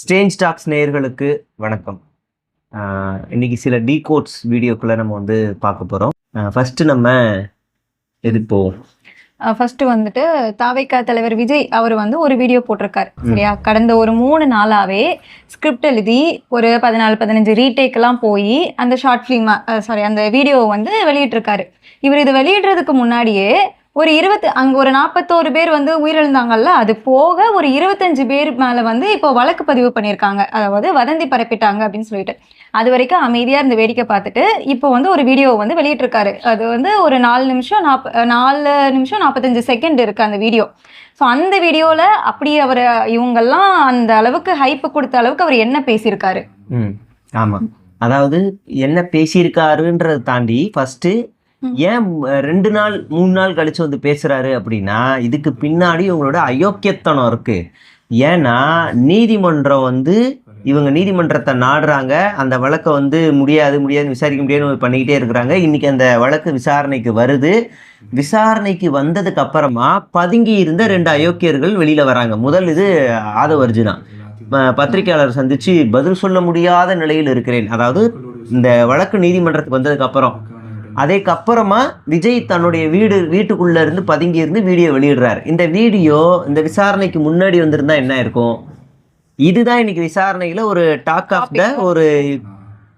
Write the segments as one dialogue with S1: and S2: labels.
S1: Strange tax நேயர்களுக்கு வணக்கம். ஆஹ் இன்னைக்கு சில டீகோட்ஸ் வீடியோக்குள்ள நம்ம வந்து பார்க்க போகிறோம் ஃபர்ஸ்ட் நம்ம எது போவோம்?
S2: ஃபர்ஸ்ட் வந்துட்டு தாவைக்கா தலைவர் விஜய் அவர் வந்து ஒரு வீடியோ போட்டிருக்காரு சரியா? கடந்த ஒரு மூணு நாளாவே ஸ்கிரிப்ட் எழுதி ஒரு பதினாலு பதினஞ்சு ரீடேக்கெல்லாம் போய் அந்த ஷார்ட் ஃபிலிம் சாரி அந்த வீடியோவை வந்து வெளியிட்டிருக்காரு. இவர் இது வெளியிடுறதுக்கு முன்னாடியே ஒரு இருபத்து அங்கே ஒரு நாற்பத்தோரு பேர் வந்து உயிரிழந்தாங்கல்ல அது போக ஒரு இருபத்தஞ்சு பேர் மேலே வந்து இப்போ வழக்கு பதிவு பண்ணியிருக்காங்க. அதாவது வதந்தி பரப்பிட்டாங்க அப்படின்னு சொல்லிட்டு. அது வரைக்கும் அமைதியாக இருந்து வேடிக்கை பார்த்துட்டு இப்போ வந்து ஒரு வீடியோ வந்து வெளியிட்டிருக்காரு. அது வந்து ஒரு நாலு நிமிஷம் நாற்ப நாலு நிமிஷம் நாற்பத்தஞ்சு செகண்ட் இருக்குது அந்த வீடியோ ஸோ அந்த வீடியோவில் அப்படி அவர் இவங்கெல்லாம் அந்த அளவுக்கு ஹைப்பு கொடுத்த அளவுக்கு அவர் என்ன பேசியிருக்காரு?
S1: ம் ஆமாம் அதாவது என்ன பேசியிருக்காருன்றதை தாண்டி ஃபஸ்ட்டு ஏன் ரெண்டு நாள் மூணு நாள் கழிச்சு வந்து பேசுறாரு அப்படின்னா இதுக்கு பின்னாடி இவங்களோட அயோக்கியத்தனம் இருக்கு. ஏன்னா நீதிமன்றம் வந்து இவங்க நீதிமன்றத்தை நாடுறாங்க. அந்த வழக்கை வந்து முடியாது முடியாது விசாரிக்க முடியாதுன்னு பண்ணிக்கிட்டே இருக்கிறாங்க. இன்னைக்கு அந்த வழக்கு விசாரணைக்கு வருது. விசாரணைக்கு வந்ததுக்கு அப்புறமா பதுங்கி இருந்த ரெண்டு அயோக்கியர்கள் வெளியில வராங்க. முதல் இது ஆதவ அர்ஜுனா பத்திரிகையாளர் பத்திரிக்கையாளர் சந்திச்சு பதில் சொல்ல முடியாத நிலையில் இருக்கிறேன். அதாவது இந்த வழக்கு நீதிமன்றத்துக்கு வந்ததுக்கு அப்புறம். அதுக்கு அப்புறமா விஜய் தன்னுடைய வீடு வீட்டுக்குள்ள இருந்து பதுங்கி இருந்து வீடியோ வெளியிடுறாரு. இந்த வீடியோ இந்த விசாரணைக்கு முன்னாடி வந்திருந்தா என்ன இருக்கும்? இதுதான் இன்னைக்கு விசாரணையில ஒரு டாக் ஆஃப் த ஒரு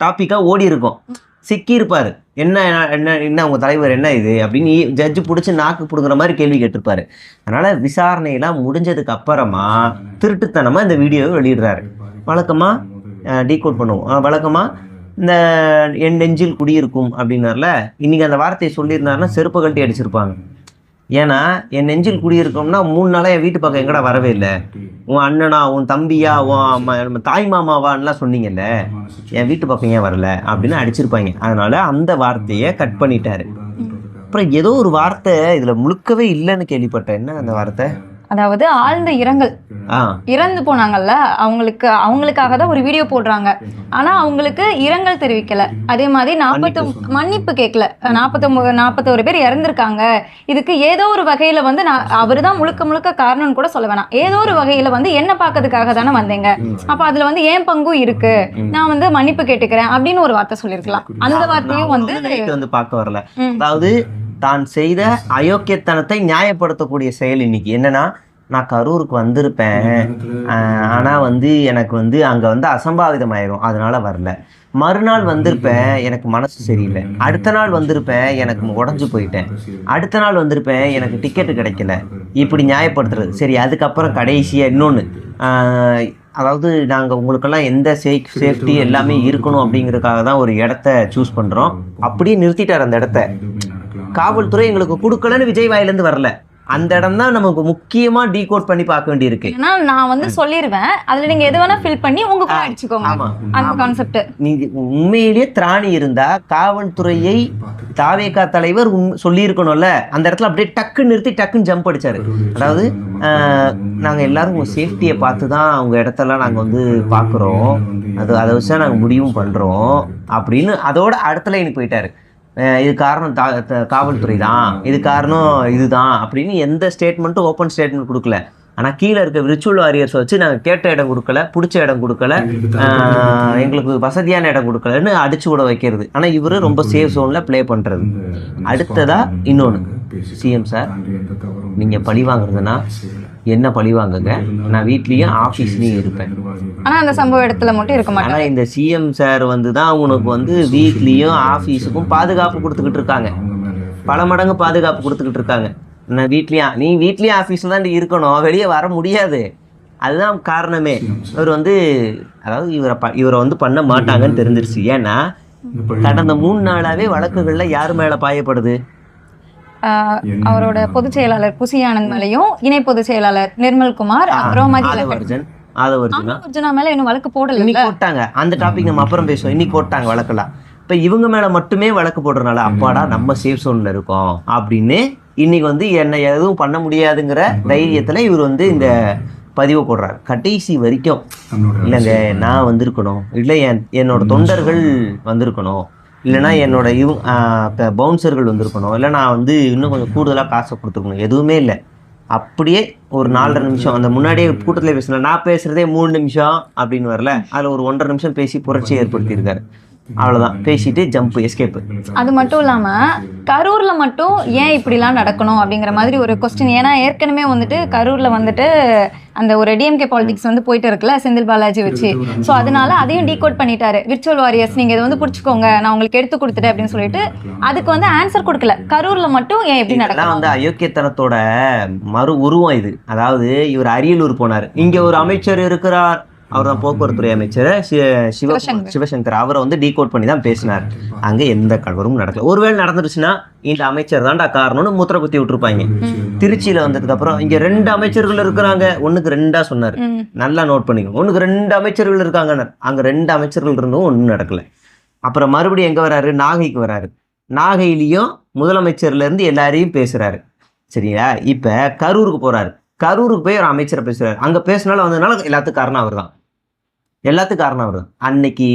S1: டாபிக்கா ஓடி இருக்கும். சிக்கி இருப்பாரு என்ன என்ன என்ன உங்க தலைவர் என்ன இது? அப்படின்னு ஜட்ஜு பிடிச்சி நாக்கு பிடுங்குற மாதிரி கேள்வி கேட்டிருப்பாரு. அதனால விசாரணையெல்லாம் முடிஞ்சதுக்கு அப்புறமா திருட்டுத்தனமா இந்த வீடியோவை வெளியிடுறாரு. வழக்கமா டீகோட் பண்ணுவோம். அஹ் வழக்கமா இந்த என் நெஞ்சில் குடியிருக்கும் அப்படின்னார்ல இன்றைக்கி அந்த வார்த்தையை சொல்லியிருந்தாருன்னா செருப்பு கட்டி அடிச்சிருப்பாங்க. ஏன்னா என் நெஞ்சில் குடியிருக்கோம்னா மூணு நாளாக என் வீட்டு பக்கம் எங்கடா வரவே இல்லை. உன் அண்ணனா உன் தம்பியா உன் நம்ம தாய் மாமாவான்லாம் சொன்னீங்கல்ல என் வீட்டு பக்கம் ஏன் வரல அப்படின்னு அடிச்சிருப்பாங்க. அதனால் அந்த வார்த்தையை கட் பண்ணிட்டாரு. அப்புறம் ஏதோ ஒரு வார்த்தை இதில் முழுக்கவே இல்லைன்னு கேள்விப்பட்டேன். என்ன அந்த வார்த்தை?
S2: அதாவது ஆழ்ந்த இரங்கல். இறந்து போனாங்கல்ல அவங்களுக்கு அவங்களுக்காக தான் ஒரு வீடியோ போடுறாங்க. ஆனா அவங்களுக்கு இரங்கல் தெரிவிக்கல. அதே மாதிரி நாற்பத்தி மன்னிப்பு கேட்கல. நாற்பத்தொம்பது நாற்பத்தோரு பேர் இறந்திருக்காங்க. இதுக்கு ஏதோ ஒரு வகையில வந்து நான் அவர் தான் முழுக்க முழுக்க காரணம்னு கூட சொல்ல வேணாம். ஏதோ ஒரு வகையில வந்து என்ன பார்க்கறதுக்காக தானே வந்தீங்க. அப்ப அதுல வந்து ஏன் பங்கும் இருக்கு? நான் வந்து மன்னிப்பு கேட்டுக்கிறேன் அப்படின்னு ஒரு வார்த்தை சொல்லியிருக்கலாம். அந்த வார்த்தையும் வந்து
S1: வந்து பார்க்க வரல. அதாவது தான் செய்த அயோக்கியத்தனத்தை நியாயப்படுத்தக்கூடிய செயல் இன்னைக்கு. என்னன்னா நான் கரூருக்கு வந்திருப்பேன். ஆஹ் ஆனா வந்து எனக்கு வந்து அங்க வந்து அசம்பாவிதம் ஆயிரும் அதனால வரல. மறுநாள் வந்திருப்பேன். எனக்கு மனசு சரியில்லை. அடுத்த நாள் வந்திருப்பேன். எனக்கு உடஞ்சு போயிட்டேன். அடுத்த நாள் வந்திருப்பேன். எனக்கு டிக்கெட்டு கிடைக்கல. இப்படி நியாயப்படுத்துறது. சரி அதுக்கப்புறம் கடைசியாக இன்னொன்று அதாவது நாங்கள் உங்களுக்கெல்லாம் எந்த சேஃப் சேஃப்டி எல்லாமே இருக்கணும் அப்படிங்கிறதுக்காக தான் ஒரு இடத்த சூஸ் பண்ணுறோம் அப்படியே நிறுத்திட்டார் அந்த இடத்த. காவல்துறை எங்களுக்கு கொடுக்கலன்னு விஜய் வாயிலேருந்து வரல. அந்த இடம் தான் நமக்கு முக்கியமாக டீகோட் பண்ணி பார்க்க வேண்டியிருக்கு.
S2: ஏன்னா நான் வந்து சொல்லிடுவேன் அதுல நீங்க எது வேணா ஃபில் பண்ணி உங்க கூட அடிச்சுக்கோங்க. அந்த கான்செப்ட்
S1: நீ உண்மையிலேயே திராணி இருந்தா காவல்துறையை தாவேகா தலைவர் சொல்லியிருக்கணும்ல. அந்த இடத்துல அப்படியே டக்குன்னு நிறுத்தி டக்குன்னு ஜம்ப் அடிச்சாரு. அதாவது ஆஹ், நாங்க எல்லாரும் சேஃப்டியை பார்த்து தான் அவங்க இடத்தெல்லாம் நாங்க வந்து பார்க்குறோம். அது அதை வச்சு நாங்கள் முடிவும் பண்றோம். அப்படின்னு அதோட அடுத்த லைனுக்கு போயிட்டாரு. இது காரணம் தா காவல்துறை தான் இது காரணம் இதுதான். அப்படின்னு எந்த ஸ்டேட்மெண்ட்டும் ஓப்பன் ஸ்டேட்மெண்ட் கொடுக்கல. ஆனா கீழே இருக்க விர்ச்சுவல் வாரியர்ஸ் வச்சு நாங்கள் கேட்ட இடம் கொடுக்கல பிடிச்ச இடம் கொடுக்கல எங்களுக்கு வசதியான இடம் கொடுக்கலன்னு அடிச்சு விட வைக்கிறது. ஆனா இவரு ரொம்ப சேஃப் ஜோன்ல ப்ளே பண்றது. அடுத்ததா இன்னொன்னு. சிஎம் சார் நீங்க பழி வாங்குறதுன்னா என்ன பழி வாங்குங்க? நான் வீட்லயும் ஆஃபீஸ்லயும் இருப்பேன்.
S2: ஆனா அந்த சம்பவ இடத்துல மட்டும் இருக்க மாட்டாங்க.
S1: ஆனா இந்த சிஎம் சார் வந்து தான் உனக்கு வந்து வீட்லயும் ஆஃபீஸுக்கும் பாதுகாப்பு கொடுத்துக்கிட்டு இருக்காங்க. பல மடங்கு பாதுகாப்பு கொடுத்துக்கிட்டு இருக்காங்க. நான் வீட்லயும் நீ வீட்லயும் ஆஃபீஸில் தான் இருக்கணும். வெளியே வர முடியாது. அதுதான் காரணமே. இவர் வந்து அதாவது இவரை ப இவரை வந்து பண்ண மாட்டாங்கன்னு தெரிஞ்சிருச்சு. ஏன்னா கடந்த மூணு நாளாவே வழக்குகள்ல யார் மேல பாயப்படுது?
S2: அவரோட பொதுச் செயலாளர் புசி ஆனந்த் மேலையும் இணை பொதுச் செயலாளர் நிர்மல்குமார் அப்புறம் மதியழகன்
S1: ஆதவர்ஜன்
S2: மேல இன்னும் வழக்கு போடல
S1: இன்னைக்கு போட்டாங்க. அந்த டாபிக் நம்ம அப்புறம் பேசுவோம். இன்னைக்கு போட்டாங்க வழக்கெல்லாம். இப்ப இவங்க மேல மட்டுமே வழக்கு போடுறதுனால அப்பாடா நம்ம சேஃப் ஜோன்ல இருக்கோம் அப்படின்னு இன்னைக்கு வந்து என்னை எதுவும் பண்ண முடியாதுங்கிற தைரியத்துல இவர் வந்து இந்த பதிவு போடுறாரு. கடைசி வரைக்கும். இல்லைங்க நான் வந்திருக்கணும். இல்லை என் என்னோட தொண்டர்கள் வந்திருக்கணும். இல்லைன்னா என்னோட இவங்க பவுன்சர்கள் வந்திருக்கணும். இல்லை நான் வந்து இன்னும் கொஞ்சம் கூடுதலாக காசை கொடுத்துருக்கணும். எதுவுமே இல்லை. அப்படியே ஒரு நாலரை நிமிஷம் அந்த முன்னாடியே கூட்டத்தில் பேசினேன் நான் பேசுகிறதே மூணு நிமிஷம் அப்படின்னு வரல. அதில் ஒரு ஒன்றரை நிமிஷம் பேசி புரட்சி ஏற்படுத்தியிருக்காரு. அவ்வளோதான் பேசிட்டு ஜம்ப் எஸ்கேப்பு
S2: அது மட்டும் இல்லாம கரூர்ல மட்டும் ஏன் இப்படிலாம் நடக்கணும் அப்படிங்கிற மாதிரி ஒரு கொஸ்டின் ஏன்னா ஏற்கனவே வந்துட்டு கரூர்ல வந்துட்டு அந்த ஒரு டிஎம்கே பாலிடிக்ஸ் வந்து போயிட்டு இருக்குல்ல செந்தில் பாலாஜி வச்சு. ஸோ அதனால அதையும் டீகோட் பண்ணிட்டாரு. விர்ச்சுவல் வாரியர்ஸ் நீங்க இதை வந்து பிடிச்சிக்கோங்க நான் உங்களுக்கு எடுத்து கொடுத்துட்டேன் அப்படின்னு சொல்லிட்டு அதுக்கு வந்து ஆன்சர் கொடுக்கல. கரூர்ல மட்டும் ஏன் எப்படி
S1: இதெல்லாம்
S2: நடக்கணும்
S1: வந்து அயோக்கியத்தனத்தோட மறு உருவம் இது. அதாவது இவர் அரியலூர் போனார். இங்க ஒரு அமைச்சர் இருக்கிறார். அவர் தான் போக்குவரத்துறை அமைச்சர் சிவ
S2: சிவசங்கர்.
S1: அவரை வந்து டீகோட் பண்ணி தான் பேசினார். அங்க எந்த கலவரும் நடக்கல. ஒருவேளை நடந்துருச்சுன்னா இந்த அமைச்சர் தான்டா காரணம்னு முத்திர குத்தி விட்டுருப்பாங்க. திருச்சியில வந்ததுக்கு அப்புறம் இங்க ரெண்டு அமைச்சர்கள் இருக்கிறாங்க. ஒண்ணுக்கு ரெண்டா சொன்னார். நல்லா நோட் பண்ணிக்கோங்க ஒண்ணுக்கு ரெண்டு அமைச்சர்கள் இருக்காங்க அங்க ரெண்டு அமைச்சர்கள் இருந்தும் ஒன்றும் நடக்கல. அப்புறம் மறுபடியும் எங்க வராரு? நாகைக்கு வராரு. நாகையிலையும் முதலமைச்சர்ல இருந்து எல்லாரையும் பேசுறாரு. சரிங்களா இப்ப கரூருக்கு போறாரு. கரூருக்கு போய் ஒரு அமைச்சரை பேசுறாரு. அங்க பேசினாலும் வந்ததுனால எல்லாத்துக்கும் காரணம் அவர் தான் எல்லாத்துக்கும் காரணம் அவர். அன்னைக்கு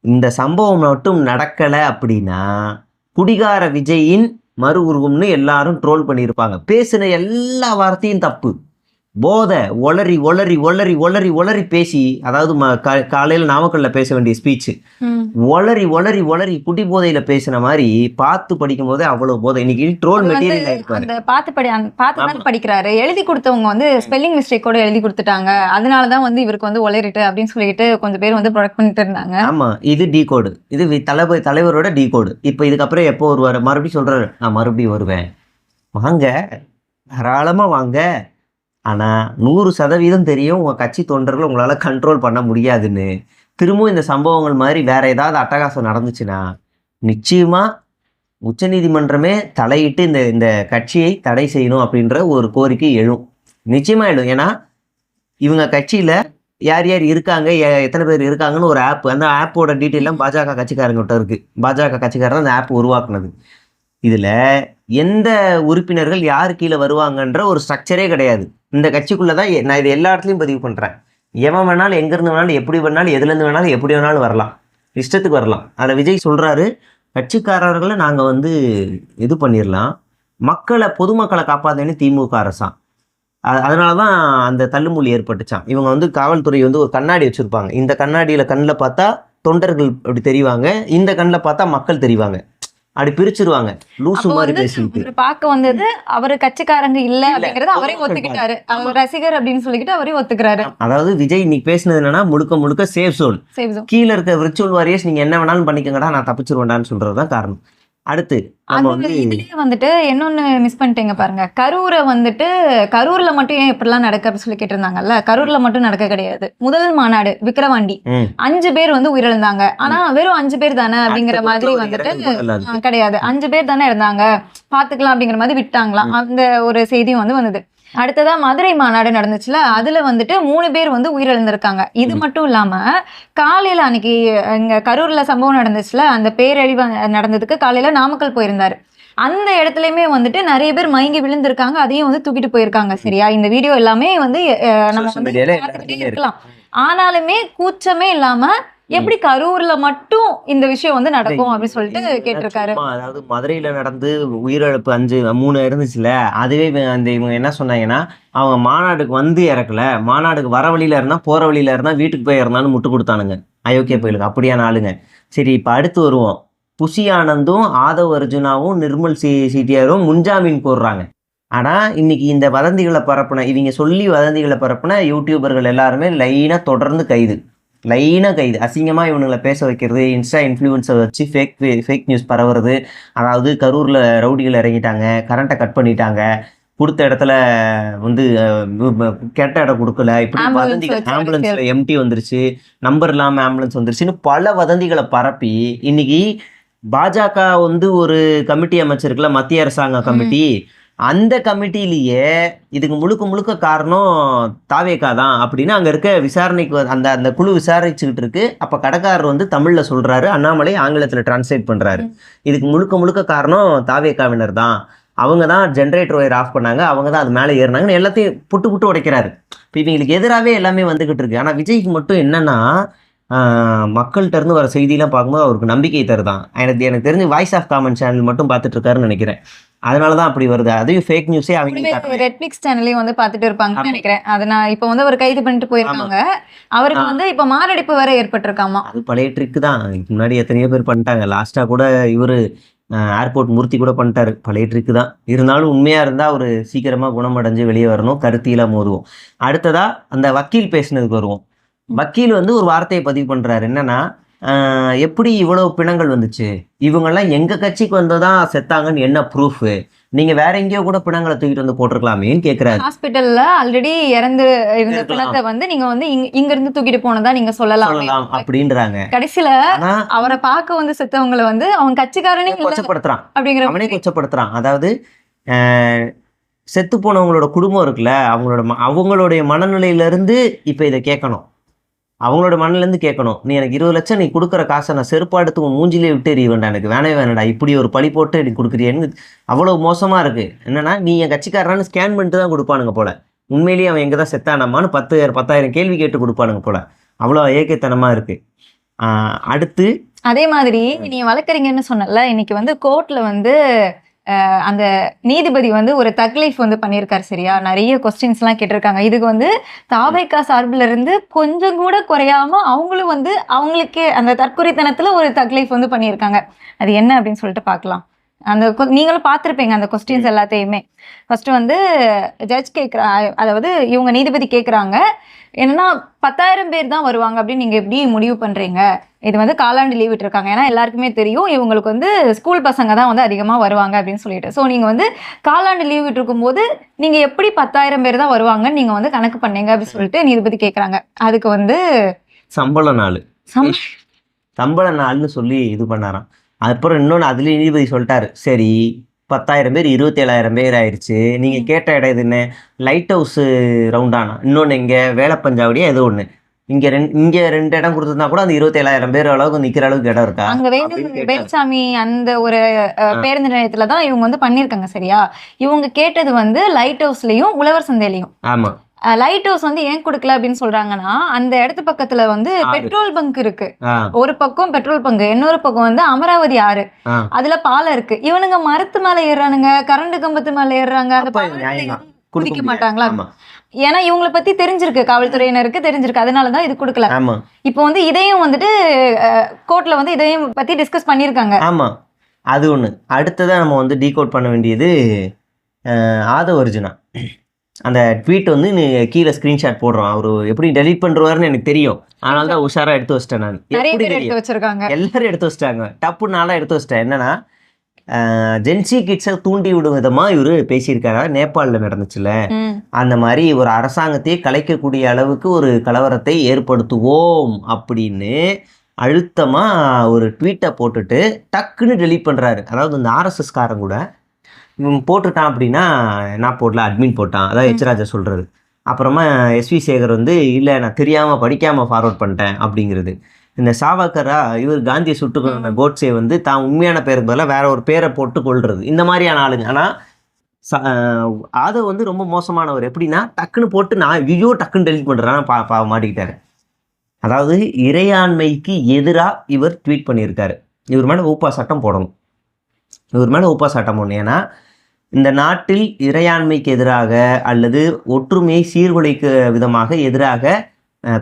S1: இந்த சம்பவம் மட்டும் நடக்கலை அப்படின்னா குடிகார விஜயின் மறு உருவம்னு எல்லாரும் ட்ரோல் பண்ணியிருப்பாங்க. பேசின எல்லா வார்த்தையும் தப்பு. போதை ஒளரி ஒளரி ஒளரி ஒளரி ஒளரி பேசி அதாவது காலையில நாமக்கல்ல பேச வேண்டிய ஸ்பீச்
S2: ம்.
S1: ஒளரி ஒளரி ஒளரி குடி போதையில பேசின மாதிரி பார்த்து படிக்கும் போதே அவ்வளவு போதை. இன்னைக்கு ட்ரோல் மெட்டீரியல்
S2: பார்த்து படி பார்த்து. படிக்கிறாரு. எழுதி கொடுத்தவங்க வந்து ஸ்பெல்லிங் மிஸ்டேக்கோட எழுதி கொடுத்துட்டாங்க. அதனால தான் வந்து இவருக்கு வந்து ஒளரிட்டு அப்படின்னு சொல்லிட்டு கொஞ்சம் பேர் வந்து ப்ரொடக்ட் பண்ணிட்டு இருந்தாங்க.
S1: ஆமா இது டீ கோடு இது தலைவர் தலைவரோட டீ கோடு இப்போ இதுக்கப்புறம் எப்போ வருவார்? மறுபடியும் சொல்றாரு நான் மறுபடியும் வருவேன். வாங்க. தாராளமா வாங்க. ஆனால் நூறு சதவீதம் தெரியும் உங்கள் கட்சி தொண்டர்களை உங்களால் கண்ட்ரோல் பண்ண முடியாதுன்னு. திரும்பவும் இந்த சம்பவங்கள் மாதிரி வேறு ஏதாவது அட்டகாசம் நடந்துச்சுன்னா நிச்சயமாக உச்சநீதிமன்றமே தலையிட்டு இந்த இந்த கட்சியை தடை செய்யணும் அப்படின்ற ஒரு கோரிக்கை எழும். நிச்சயமாக எழும். ஏன்னா இவங்க கட்சியில் யார் யார் இருக்காங்க எ- எத்தனை பேர் இருக்காங்கன்னு ஒரு ஆப் அந்த ஆப்போட டீட்டெயிலாம் பாஜக கட்சிக்காரங்கிட்ட இருக்கு. பாஜக கட்சிக்காரர் தான் அந்த ஆப் உருவாக்குனது. இதில் எந்த உறுப்பினர்கள் யார் கீழே வருவாங்கன்ற ஒரு ஸ்ட்ரக்சரே கிடையாது. இந்த கட்சிக்குள்ளே தான் நான் இது எல்லா இடத்துலையும் பதிவு பண்ணுறேன் எவன் வேணாலும் எங்கேருந்து வேணாலும் எப்படி வேணாலும் எதுலேருந்து வேணாலும் எப்படி வேணாலும் வரலாம். இஷ்டத்துக்கு வரலாம். அதில் விஜய் சொல்கிறாரு கட்சிக்காரர்களை நாங்கள் வந்து இது பண்ணிடலாம் மக்களை பொதுமக்களை காப்பாற்றேன்னு திமுக அரசாம் அதனால தான் அந்த தள்ளுமொழி ஏற்பட்டுச்சான் இவங்க வந்து காவல்துறை வந்து ஒரு கண்ணாடி வச்சுருப்பாங்க. இந்த கண்ணாடியில் கண்ணில் பார்த்தா தொண்டர்கள் அப்படி தெரிவாங்க. இந்த கண்ணில் பார்த்தா மக்கள் தெரிவாங்க. அப்படி பிரிச்சிருவாங்க. லூசு மாதிரி
S2: இவரு பார்க்க வந்தது அவரு கட்சிக்காரங்க இல்ல அப்படிங்கறத அவரே ஒத்துக்கிட்டாரு. அவர் ரசிகர் அப்படின்னு சொல்லிக்கிட்டு அவரே ஒத்துக்கிறாரு.
S1: அதாவது விஜய் இன்னைக்கு பேசினது என்னன்னா முழுக்க முழுக்க சேஃப்
S2: so
S1: கீழே இருக்க விர்ச்சுவல் வாரியர்ஸ் நீங்க என்ன வேணாலும் பண்ணிக்கங்கடா நான் தப்பிச்சிருவேன்டான்னு சொல்றது தான் காரணம். அடுத்து
S2: இதுலயே வந்துட்டு இன்னொன்னு மிஸ் பண்ணிட்டீங்க பாருங்க. கரூரை வந்துட்டு கரூர்ல மட்டும் ஏன் இப்படிலாம் நடக்க அப்படின்னு சொல்லி கேட்டிருந்தாங்கல்ல? கரூர்ல மட்டும் நடக்க கிடையாது. முதல் மாநாடு விக்கிரவாண்டி.
S1: ம்.
S2: அஞ்சு பேர் வந்து உயிரிழந்தாங்க. ஆனா வெறும் அஞ்சு பேர் தானே அப்படிங்கிற மாதிரி வந்துட்டு கிடையாது. அஞ்சு பேர் தானே இருந்தாங்க. பாத்துக்கலாம் அப்படிங்கிற மாதிரி விட்டாங்களாம். அந்த ஒரு செய்தியும் வந்து வந்தது. அடுத்ததா மதுரை மாநாடு நடந்துச்சுல அதுல வந்துட்டு மூணு பேர் வந்து உயிரிழந்திருக்காங்க. இது மட்டும் இல்லாம காலையில அன்னைக்கு இங்க கரூர்ல சம்பவம் நடந்துச்சுல அந்த பேரழிவு நடந்ததுக்கு காலையில நாமக்கல் போயிருந்தாரு. அந்த இடத்துலயுமே வந்துட்டு நிறைய பேர் மயங்கி விழுந்திருக்காங்க அதையும் வந்து தூக்கிட்டு போயிருக்காங்க சரியா? இந்த வீடியோ எல்லாமே வந்து நம்ம வந்து. இருக்கலாம். ஆனாலுமே கூச்சமே இல்லாம எப்படி கரூர்ல மட்டும் இந்த விஷயம் வந்து நடக்கும் அப்படின்னு சொல்லிட்டு கேட்டிருக்காரு.
S1: அதாவது மதுரையில நடந்து உயிரிழப்பு அஞ்சு மூணு இருந்துச்சுல அதுவே அந்த இவங்க என்ன சொன்னாங்கன்னா அவங்க மாநாடுக்கு வந்து இறக்கல மாநாடுக்கு வர வழியில இருந்தா போற வழியில இருந்தா வீட்டுக்கு போய் இறந்தாலும் முட்டு கொடுத்தானுங்க. அயோக்கிய பயலுக்கு. அப்படியான ஆளுங்க. சரி இப்ப அடுத்து வருவோம். புஷி ஆனந்தும் ஆதவ் அர்ஜுனாவும் நிர்மல் சி சிட்டியாரும் முன்ஜாமீன் போடுறாங்க ஆனா இன்னைக்கு இந்த வதந்திகளை பரப்புன இவங்க சொல்லி வதந்திகளை பரப்புன யூடியூபர்கள் எல்லாருமே லைனா தொடர்ந்து கைது. லைனா கைது அசிங்கமா இவனுங்களை பேச வைக்கிறது இன்ஸ்டா இன்ஃப்ளூயன்ஸை வச்சு ஃபேக் ஃபேக் நியூஸ் பரவுறது. அதாவது கரூர்ல ரவுடிகள் இறங்கிட்டாங்க கரண்ட்டை கட் பண்ணிட்டாங்க. கொடுத்த இடத்துல வந்து கெட்ட இடம் கொடுக்கல. இப்படி வதந்திகள் ஆம்புலன்ஸ்ல எம்டி வந்துருச்சு. நம்பர் இல்லாம ஆம்புலன்ஸ் வந்துருச்சுன்னு பல வதந்திகளை பரப்பி இன்னைக்கு பாஜக வந்து ஒரு கமிட்டி அமைச்சிருக்குல்ல மத்திய அரசாங்க கமிட்டி அந்த கமிட்டிலேயே இதுக்கு முழுக்க முழுக்க காரணம் தாவேக்கா தான் அப்படின்னு அங்கே இருக்க விசாரணைக்கு அந்த அந்த குழு விசாரிச்சுக்கிட்டு இருக்கு. அப்போ கடைக்காரர் வந்து தமிழில் சொல்கிறாரு அண்ணாமலை ஆங்கிலத்தில் டிரான்ஸ்லேட் பண்ணுறாரு இதுக்கு முழுக்க முழுக்க காரணம் தாவேக்காவினர் தான். அவங்க தான் ஜென்ரேட்டர் ஒயர் ஆஃப் பண்ணாங்க. அவங்க தான் அது மேலே ஏறினாங்கன்னு எல்லாத்தையும் புட்டு புட்டு உடைக்கிறாரு. இப்போ இவங்களுக்கு எதிராகவே எல்லாமே வந்துக்கிட்டு இருக்கு. ஆனால் விஜய்க்கு மட்டும் என்னன்னா மக்கள்கிட்ட இருந்து வர செய்தியெல்லாம் பார்க்கும்போது அவருக்கு நம்பிக்கை தருதான். எனக்கு எனக்கு தெரிஞ்சு வாய்ஸ் ஆஃப் காமன் சேனல் மட்டும் பார்த்துட்டு இருக்காருன்னு நினைக்கிறேன். அதனால தான் அப்படி வருது. அதையும் ஃபேக் நியூஸே அவங்க காட்டுறாங்க.
S2: ரெட்பிக்ஸ் சேனல்லையும் வந்து பார்த்துட்டு இருப்பாங்கன்னு நினைக்கிறேன். அதை நான் இப்போ வந்து அவர் கைது பண்ணிட்டு போயிருக்காங்க. அவருக்கு வந்து இப்போ மாரடைப்பு வேற ஏற்பட்டிருக்காமா?
S1: அது பழைய ட்ரிக்கு தான். முன்னாடி எத்தனையோ பேர் பண்ணிட்டாங்க. லாஸ்ட்டாக கூட இவர் ஏர்போர்ட் மூர்த்தி கூட பண்ணிட்டாரு. பழைய ட்ரிக்கு தான். இருந்தாலும் உண்மையாக இருந்தால் அவர் சீக்கிரமாக குணமடைஞ்சு வெளியே வரணும். கருத்தியில மோதுவோம். அடுத்ததா அந்த வக்கீல் பேசுனதுக்கு வருவோம். வக்கீல் வந்து ஒரு வார்த்தையை பதிவு பண்ணுறாரு என்னன்னா எப்படி இவ்வளவு பிணங்கள் வந்துச்சு? இவங்கெல்லாம் எங்கள் கட்சிக்கு வந்ததான் செத்தாங்கன்னு என்ன ப்ரூஃபு நீங்கள் வேற எங்கேயோ கூட பிணங்களை தூக்கிட்டு வந்து போட்டிருக்கலாமேன்னு கேட்குறாரு
S2: ஹாஸ்பிட்டல்ல ஆல்ரெடி இறந்து இருந்த. பிணத்தை வந்து நீங்க வந்து இங்க இங்க இருந்து தூக்கிட்டு போனதா நீங்க சொல்லலாம்.
S1: சொல்லலாம் அப்படின்றாங்க.
S2: கடைசியில அவரை பார்க்க வந்து செத்தவங்களை வந்து அவன் கட்சிக்காரனே
S1: கொச்சப்படுத்துறான்.
S2: அப்படிங்கிற
S1: அவனே கொச்சப்படுத்துறான். அதாவது செத்து போனவங்களோட குடும்பம் இருக்குல்ல அவங்களோட அவங்களுடைய மனநிலையில இருந்து இப்போ இதை கேட்கணும். அவங்களோட மண்ணிலேருந்து கேட்கணும். நீ எனக்கு இருபது லட்சம் நீ கொடுக்குற காசை நான் செருப்பா எடுத்து உன் மூஞ்சிலே விட்டு எறிய வேண்டாம் எனக்கு வேணவே வேணடா இப்படி ஒரு பழி போட்டு எனக்கு கொடுக்குறியன்னு அவ்வளோ மோசமாக இருக்குது என்னென்னா நீ என் கட்சிக்காரரான்னு ஸ்கேன் பண்ணிட்டு தான் கொடுப்பானுங்க போல. உண்மையிலேயே அவன் எங்கே தான் செத்தானம்மான்னு பத்து பத்தாயிரம் கேள்வி கேட்டு கொடுப்பானுங்க போல. அவ்வளோ ஏக்கத்தனமாக இருக்குது அடுத்து
S2: அதே மாதிரி நீ வளர்க்குறீங்கன்னு சொன்னல இன்னைக்கு வந்து கோர்ட்டில் வந்து அந்த நீதிபதி வந்து ஒரு தக்லீஃப் வந்து பண்ணியிருக்காரு சரியா? நிறைய கொஸ்டின்ஸ்லாம் கேட்டிருக்காங்க. இதுக்கு வந்து தாவைக்கா சார்பில் இருந்து கொஞ்சம் கூட குறையாம அவங்களும் வந்து அவங்களுக்கே அந்த தற்கொலைத்தனத்தில் ஒரு தக்லீஃப் வந்து பண்ணியிருக்காங்க. அது என்ன அப்படின்னு சொல்லிட்டு பார்க்கலாம். அந்த நீங்களும் பார்த்துருப்பீங்க அந்த கொஸ்டின்ஸ் எல்லாத்தையுமே. ஃபர்ஸ்ட் வந்து ஜட்ஜ் கேட்குறா அதாவது இவங்க நீதிபதி கேட்குறாங்க என்னன்னா பத்தாயிரம் பேர் தான் வருவாங்க அப்படின்னு நீங்க எப்படி முடிவு பண்றீங்க? இது வந்து காலாண்டு லீவ் விட்டுருக்காங்க. ஏன்னா எல்லாருக்குமே தெரியும் இவங்களுக்கு வந்து ஸ்கூல் பசங்க தான் வந்து அதிகமாக வருவாங்க அப்படின்னு சொல்லிட்டு. ஸோ நீங்கள் வந்து காலாண்டு லீவ் விட்டுருக்கும் போது நீங்கள் எப்படி பத்தாயிரம் பேர் தான் வருவாங்கன்னு நீங்கள் வந்து கணக்கு பண்ணீங்க அப்படின்னு சொல்லிட்டு நீதிபதி கேட்குறாங்க அதுக்கு வந்து
S1: சம்பள நாள்.
S2: சம்
S1: சம்பள நாள்னு சொல்லி இது பண்ணாராம். அப்புறம் இன்னொன்று அதுலேயும் நீதிபதி சொல்லிட்டாரு. சரி பத்தாயிரம் பேர் இருபத்தேழாயிரம் பேர் ஆயிடுச்சு நீங்கள் கேட்ட இடம் இது என்ன? லைட் ஹவுஸ் ரவுண்டானா இன்னொன்று இங்கே வேலப்பஞ்சாவடியா ஏதோ ஒன்று இங்கே ரெண்டு இங்கே ரெண்டு இடம் கொடுத்துருந்தா கூட அந்த இருபத்தேழாயிரம் பேர் அளவுக்கு நிற்கிற அளவுக்கு இடம் இருக்கா?
S2: அங்க. வேலுசாமி அந்த ஒரு பேருந்து நிலையத்துல தான் இவங்க வந்து பண்ணியிருக்காங்க சரியா? இவங்க கேட்டது வந்து லைட் ஹவுஸ்லயும் உழவர் சந்தையிலையும்.
S1: ஆமாம்
S2: லைட் ஹவுஸ் வந்து ஏன் கொடுக்கல அப்படின்னு சொல்றாங்கன்னா அந்த இடத்து பக்கத்துல வந்து. பெட்ரோல் பங்க் இருக்கு. ஒரு பக்கம் பெட்ரோல் பங்கு இன்னொரு பக்கம் வந்து அமராவதி ஆறு. அதுல பாலம் இருக்கு. இவனுங்க மரத்து மேல ஏறுறானுங்க கரண்ட் கம்பத்து மேல ஏறுறாங்க அந்த
S1: கொடுக்க.
S2: மாட்டாங்களா? ஏன்னா இவங்கள பத்தி தெரிஞ்சிருக்கு. காவல்துறையினருக்கு தெரிஞ்சிருக்கு. அதனாலதான் இது கொடுக்கல. இப்போ வந்து இதையும் வந்துட்டு கோர்ட்ல வந்து இதையும் பத்தி டிஸ்கஸ் பண்ணிருக்காங்க
S1: ஆமா. அது ஒன்று அடுத்ததான் நம்ம வந்து டீகோட் பண்ண வேண்டியது ஆதவ அர்ஜுனா. அந்த ட்வீட் வந்து கீழே ஸ்க்ரீன்ஷாட் போடுறோம் அவர் எப்படி டெலீட் பண்ணுறாருன்னு எனக்கு தெரியும். அதனால தான் உஷாரா எடுத்து வச்சிட்டேன் நான். எப்படி
S2: எடுத்து வச்சிருக்காங்க.
S1: எல்லாரும் எடுத்து வச்சிட்டாங்க. டப்பு நாளாக எடுத்து வச்சிட்டேன். என்னன்னா ஜென்சி கிட்ஸை தூண்டி விடும் விதமாக இவர் பேசியிருக்காரா. நேபாளில் நடந்துச்சுல. அந்த மாதிரி ஒரு அரசாங்கத்தையே கலைக்கக்கூடிய அளவுக்கு ஒரு கலவரத்தை ஏற்படுத்துவோம் அப்படின்னு அழுத்தமாக ஒரு ட்வீட்டை போட்டுட்டு டக்குன்னு டெலீட் பண்ணுறாரு அதாவது இந்த ஆர்எஸ்எஸ் காரன் கூட போட்டுட்டான் அப்படின்னா நான் போடல அட்மின் போட்டான். அதாவது எச் ராஜா சொல்கிறது அப்புறமா எஸ்வி சேகர் வந்து இல்லை நான் தெரியாமல் படிக்காமல் ஃபார்வர்ட் பண்ணிட்டேன் அப்படிங்கிறது. இந்த சாவக்கரா இவர் காந்தியை சுட்டு கொண்ட கோட்ஸே வந்து தான் உண்மையான பேருக்கு பதிலாக வேற ஒரு பேரை போட்டு கொள்றது. இந்த மாதிரியான ஆளுங்க. ஆனால் ஆதவ் வந்து ரொம்ப மோசமானவர். எப்படின்னா டக்குன்னு போட்டு நான் ஐயோ டக்குன்னு டெலிட் பண்ணுறேன் பா பா மாட்டிக்கிட்டாரு. அதாவது இறையாண்மைக்கு எதிராக இவர் ட்வீட் பண்ணியிருக்காரு. இவர் மேலே ஊப்பா சட்டம் போடணும். இவர் மேலே ஊப்பா சட்டம் போடணும். ஏன்னா இந்த நாட்டில் இறையாண்மைக்கு எதிராக அல்லது ஒற்றுமையை சீர்குலைக்க விதமாக எதிராக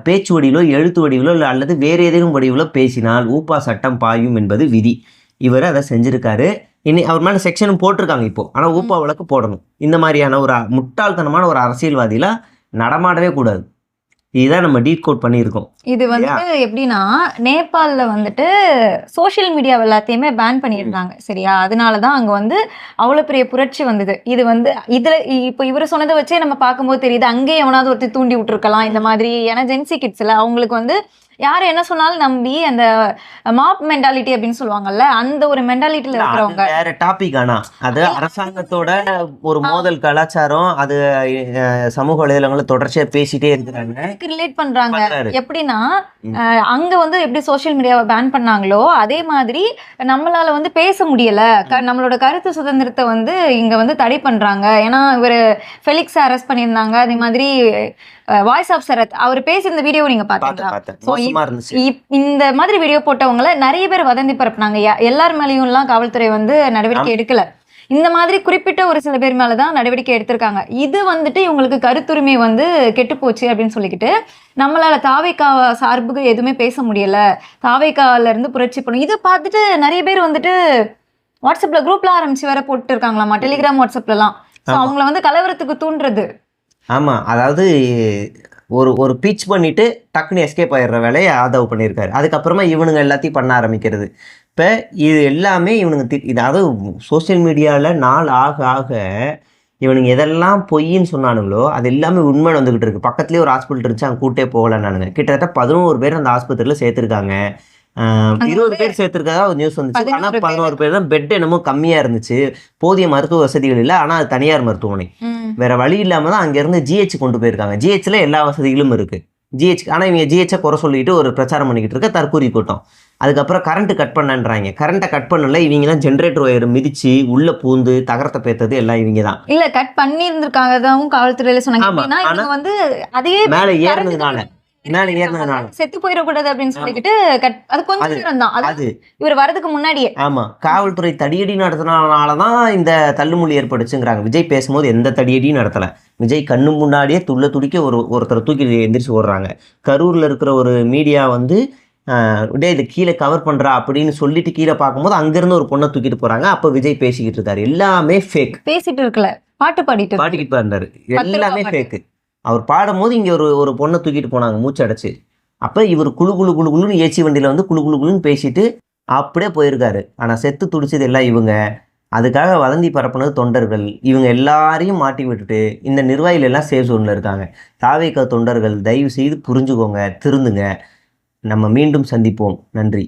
S1: பேச்சு வடிவிலோ எழுத்து வடிவிலோ இல்லை அல்லது வேறு ஏதேனும் வடிவிலோ பேசினால் ஊப்பா சட்டம் பாயும் என்பது விதி. இவர் அதை செஞ்சிருக்காரு. இனி அவர் மேலே செக்ஷனும் போட்டிருக்காங்க இப்போ. ஆனால் ஊப்பா விளக்கு போடணும். இந்த மாதிரியான ஒரு முட்டாள்தனமான ஒரு அரசியல்வாதியில நடமாடவே கூடாது. இதுதான் நம்ம டீட் கோட் பண்ணியிருக்கோம்.
S2: இது வந்து எப்படின்னா நேபாளில் வந்துட்டு சோஷியல் மீடியா எல்லாத்தையுமே பேன் பண்ணியிருந்தாங்க. சரியா? அதனால தான் அங்கே வந்து அவ்வளோ பெரிய புரட்சி வந்தது. இது வந்து இதில் இப்போ இவர் சொன்னதை வச்சே நம்ம பார்க்கும்போது தெரியுது அங்கேயே எவனாவது ஒருத்தர் தூண்டி விட்டுருக்கலாம். இந்த மாதிரி ஏன்னா ஜென்சி கிட்ஸில் அவங்களுக்கு வந்து யார் என்ன சொன்னாலும் நம்பி அந்த மாப் மென்டாலிட்டி அப்படின்னு சொல்லுவாங்கல்ல அந்த ஒரு மென்டாலிட்டியில் இருக்கிறவங்க.
S1: வேற டாபிக் ஆனா. அது அரசாங்கத்தோட ஒரு மோதல் கலாச்சாரம் அது சமூக வலைதளங்களை தொடர்ச்சியா பேசிட்டே இருக்கிறாங்க.
S2: ரிலேட் பண்றாங்க. எப்படின்னா அங்க வந்து எப்படி சோஷியல் மீடியாவை பேன் பண்ணாங்களோ அதே மாதிரி நம்மளால வந்து பேச முடியல. க- நம்மளோட கருத்து சுதந்திரத்தை வந்து இங்க வந்து தடை பண்றாங்க. ஏன்னா இவர் ஃபெலிக்ஸ் அரெஸ்ட் பண்ணியிருந்தாங்க. அதே மாதிரி வாய்ஸ் ஆஃப் சரத் அவர் பேசியிருந்த வீடியோ நீங்க பாத்தீங்களா இந்த மாதிரி வீடியோ போட்டவங்கள நிறைய பேர் வதந்தி பரப்புனாங்க. எல்லார் மேலேயும் எல்லாம் காவல்துறை வந்து நடவடிக்கை எடுக்கல. இந்த மாதிரி குறிப்பிட்ட ஒரு சில பேர் மேலதான் நடவடிக்கை எடுத்திருக்காங்க. இது வந்துட்டு இவங்களுக்கு கருத்துரிமை வந்து கெட்டு போச்சு அப்படின்னு சொல்லிக்கிட்டு நம்மளால தாவைக்கா சார்புக்கு எதுவுமே பேச முடியல. தாவைக்கால இருந்து புரட்சி பண்ணும் இதை பார்த்துட்டு நிறைய பேர் வந்துட்டு வாட்ஸ்அப்ல குரூப்ல ஆரம்பிச்சு வேற போட்டு இருக்காங்களாமா டெலிகிராம் வாட்ஸ்அப்லலாம். அவங்கள வந்து கலவரத்துக்கு தூண்டுறது.
S1: ஆமாம் அதாவது ஒரு ஒரு பீச் பண்ணிவிட்டு டக்குன்னு எஸ்கேப் ஆயிடுற வேலையை ஆதவ் பண்ணியிருக்காரு. அதுக்கப்புறமா இவனுங்க எல்லாத்தையும் பண்ண ஆரம்பிக்கிறது. இப்போ இது எல்லாமே இவனுங்க தி- இதாவது சோஷியல் மீடியாவில் நாள் ஆக ஆக இவனுங்க எதெல்லாம் பொய்ன்னு சொன்னானுங்களோ அது எல்லாமே உண்மை வந்துக்கிட்டு இருக்குது பக்கத்துலேயே ஒரு ஹாஸ்பிட்டல் இருந்துச்சு அங்கே கூட்டே போகலன்னானுங்க. கிட்டத்தட்ட பதினோரு பேர் அந்த ஆஸ்பத்திரியில் சேர்த்துருக்காங்க. இருபது பேர் சேர்த்துருக்கதா ஒரு நியூஸ் வந்துச்சு.
S2: பேர்.
S1: பதினோரு பேர். தான் பெட் என்னமோ கம்மியாக இருந்துச்சு. போதிய மருத்துவ வசதிகள் இல்லை. ஆனால் அது தனியார் மருத்துவமனை. வேற வழி இல்லாம தான் அங்கேருந்து ஜிஹெச் கொண்டு போயிருக்காங்க. ஜிஹெச்ல எல்லா வசதிகளும் இருக்கு. ஜிஹெச் ஆனால் இவங்க ஜிஹெச்சை குறை சொல்லிட்டு ஒரு பிரச்சாரம் பண்ணிக்கிட்டு இருக்க தற்கூரி கூட்டம். அதுக்கப்புறம் கரண்ட் கட் பண்ணன்றாங்க. கரண்ட்டை கட் பண்ணல. இவங்க தான் ஜென்ரேட்டர் ஒயர் மிதிச்சு உள்ள பூந்து தகரத்தை பேத்தது எல்லாம் இவங்க தான்.
S2: இல்ல கட் பண்ணி இருந்திருக்காங்கதாவும் காவல்துறையில சொன்னாங்க.
S1: ஆனா-
S2: வந்து
S1: ஏறினதுனால மேலே ஏறினதுனால.
S2: செத்து போயிடக்கூடாது அப்படின்னு சொல்லிக்கிட்டு கட் அது கொஞ்சம்
S1: அது-
S2: நேரம் தான் அது. இவர் வரதுக்கு முன்னாடியே.
S1: ஆமா. காவல்துறை தடியடி நடத்தினால தான் இந்த தள்ளுமுள்ளி ஏற்பட்டுச்சுங்கிறாங்க. விஜய் பேசும்போது எந்த தடியடியும் நடத்தல. விஜய் கண்ணு முன்னாடியே துள்ள துடிக்க ஒரு ஒருத்தரை தூக்கி எந்திரிச்சு ஓடுறாங்க. கரூர்ல இருக்கிற ஒரு மீடியா வந்து டேய் இது கீழே கவர் பண்றா அப்படின்னு சொல்லிட்டு கீழே பார்க்கும்போது அங்கிருந்து ஒரு பொண்ணை தூக்கிட்டு போறாங்க. அப்ப விஜய் பேசிக்கிட்டு இருக்காரு. எல்லாமே ஃபேக்
S2: பேசிட்டு இருக்கல. பாட்டு பாடிட்டு இருக்கு.
S1: பாட்டிக்கிட்டு இருந்தாரு எல்லாமே ஃபேக்கு அவர் பாடும்போது இங்கே ஒரு ஒரு பொண்ணை தூக்கிட்டு போனாங்க மூச்சு அடைச்சி. அப்போ இவர் குழு குழு குழு குளுன்னு ஏசி வண்டியில் வந்து குழு குழு குழுன்னு பேசிட்டு அப்படியே போயிருக்காரு. ஆனால் செத்து துடிச்சது எல்லாம் இவங்க. அதுக்காக வதந்தி பரப்புனது தொண்டர்கள். இவங்க எல்லாரையும் மாட்டி விட்டுட்டு இந்த நிர்வாகிகள் எல்லாம் சேஃப் ஜோன்ல இருக்காங்க. தாவேக்க தொண்டர்கள் தயவு செய்து புரிஞ்சுக்கோங்க திருந்துங்க. நம்ம மீண்டும் சந்திப்போம். நன்றி.